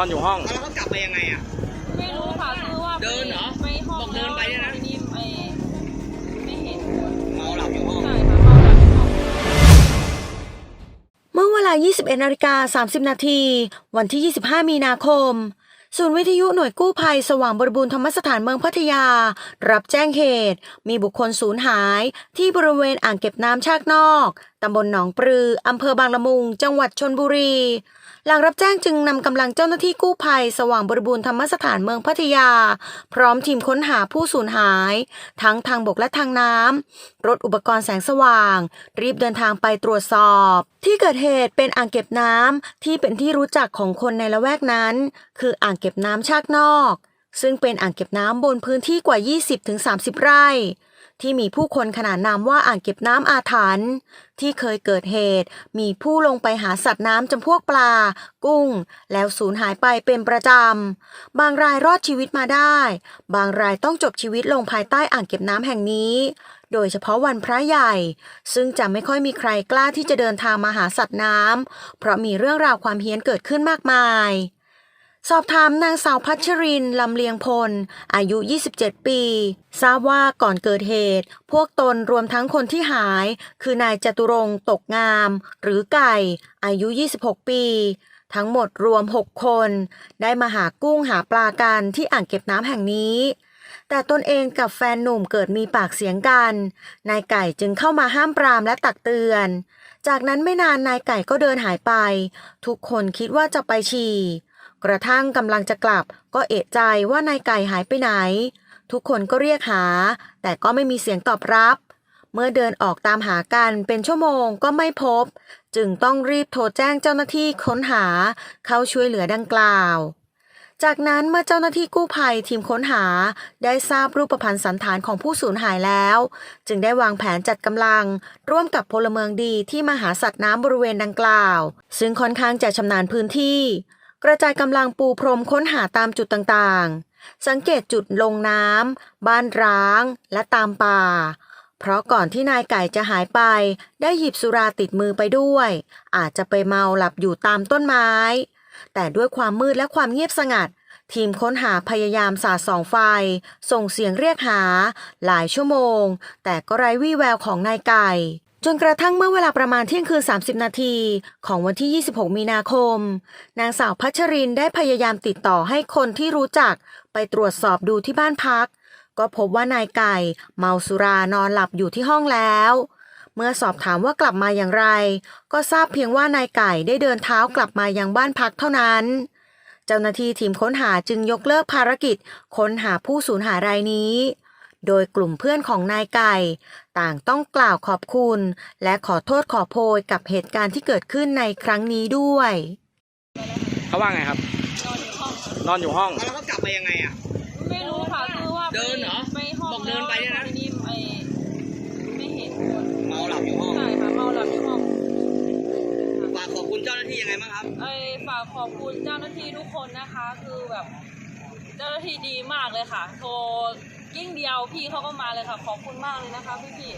อนอยู่ห้อง แล้วเขากลับมายังไงอะ ไม่รู้ค่ะคือว่าเดินเหรอไปห้องบอกเดินไปเนี่ยนะ ทีนี้ไปไม่เห็นคนเมาหลับอยู่ห้อง ใช่ค่ะเมาหลับในห้อง เมื่อเวลา 21นาฬิกา30 นาที วันที่ 25 มีนาคม ศูนย์วิทยุหน่วยกู้ภัยสว่างบริบูรณ์ธรรมสถานเมืองพัทยา รับแจ้งเหตุ มีบุคคลสูญหายที่บริเวณอ่างเก็บน้ำชากนอก ตำบลหนองปลือ อำเภอบางละมุง จังหวัดชนบุรี หลังรับแจ้งจึงนำกำลังเจ้าหน้าที่กู้ภัย สว่างบริบูรณ์ธรรมสถานเมืองพัทยา พร้อมทีมค้นหาผู้สูญหาย ทั้งทางบกและทางน้ำ รถอุปกรณ์แสงสว่าง รีบเดินทางไปตรวจสอบ ที่เกิดเหตุเป็นอ่างเก็บน้ำที่เป็นที่รู้จักของคนในละแวกนั้น คืออ่างเก็บน้ำชากนอก ซึ่งเป็นอ่างเก็บน้ำบนพื้นที่กว่า 20-30 ไร่ ที่มีผู้คนขนานนามว่าอ่างเก็บน้ำอาถรรพ์ที่เคยเกิดเหตุ มีผู้ลงไปหาสัตว์น้ำจำพวกปลา กุ้ง แล้วสูญหายไปเป็นประจำ บางรายรอดชีวิตมาได้ บางรายต้องจบชีวิตลงภายใต้อ่างเก็บน้ำแห่งนี้ โดยเฉพาะวันพระใหญ่ ซึ่งจะไม่ค่อยมีใครกล้าที่จะเดินทางมาหาสัตว์น้ำเพราะมีเรื่องราวความเฮี้ยนเกิดขึ้นมากมาย สอบถามนางสาวพัชรินลำเลียงพล อายุ 27 ปี ทราบว่าก่อนเกิดเหตุ พวกตนรวมทั้งคนที่หาย คือนายจตุรงตกงาม หรือไก่ อายุ 26 ปี ทั้งหมดรวม 6 คน ได้มาหากุ้งหาปลากันที่อ่างเก็บน้ำแห่งนี้ แต่ตนเองกับแฟนหนุ่มเกิดมีปากเสียงกัน นายไก่จึงเข้ามาห้ามปรามและตักเตือน จากนั้นไม่นานนายไก่ก็เดินหายไป ทุกคนคิดว่าจะไปฉี่ กระทั่งกำลังจะกลับก็เอะใจว่านายไก่หายไปไหน ทุกคนก็เรียกหา แต่ก็ไม่มีเสียงตอบรับ เมื่อเดินออกตามหากันเป็นชั่วโมงก็ไม่พบ จึงต้องรีบโทรแจ้งเจ้าหน้าที่ค้นหา เข้าช่วยเหลือดังกล่าว จากนั้นเมื่อเจ้าหน้าที่กู้ภัยทีมค้นหา ได้ทราบรูปพรรณสันฐานของผู้สูญหายแล้ว จึงได้วางแผนจัดกำลัง ร่วมกับพลเมืองดีที่มาหาสัตว์น้ำบริเวณดังกล่าว ซึ่งค่อนข้างจะชำนาญพื้นที่ กระจายกำลังปูพรมค้นหาตามจุดต่างๆ สังเกตจุดลงน้ำ บ้านร้าง และตามป่า เพราะก่อนที่นายไก่จะหายไป ได้หยิบสุราติดมือไปด้วย อาจจะไปเมาหลับอยู่ตามต้นไม้ แต่ด้วยความมืดและความเงียบสงัด ทีมค้นหาพยายามสาดส่องไฟ ส่งเสียงเรียกหา หลายชั่วโมง แต่ก็ไร้วี่แววของนายไก่ จนกระทั่งเมื่อเวลาประมาณเที่ยงคืน 30 นาทีของวันที่ 26 มีนาคม นางสาวพัชรินได้พยายามติดต่อให้คนที่รู้จักไปตรวจสอบดูที่บ้านพัก ก็พบว่านายไก่ เมาสุรานอนหลับอยู่ที่ห้องแล้ว เมื่อสอบถามว่ากลับมาอย่างไร ก็ทราบเพียงว่านายไก่ได้เดินเท้ากลับมายังบ้านพักเท่านั้น เจ้าหน้าที่ทีมค้นหาจึงยกเลิกภารกิจ ค้นหาผู้สูญหายรายนี้ โดยกลุ่มเพื่อนของนายไก่ ต่างต้องกล่าวขอบคุณ และขอโทษขอโพยกับเหตุการณ์ที่เกิดขึ้นในครั้งนี้ด้วย เขาว่าไงครับ นอนอยู่ห้องนอนอยู่ห้องแล้วเขากลับมายังไงอะ ไม่รู้ค่ะคือว่าเดินเหรอไปห้องบอกเดินไปเนี่ยนะทีนี้ไปไม่เห็นคนเมาหลับอยู่ห้องใช่ค่ะเมาหลับในห้องฝากขอบคุณเจ้าหน้าที่ยังไงบ้างครับไอ้ฝากขอบคุณเจ้าหน้าที่ทุกคนนะคะ คือแบบ เจ้าหน้าที่ดีมากเลยค่ะ โทร กิ้งเดียวพี่เขาก็มาเลยค่ะ ขอบคุณมากเลยนะคะพี่พี่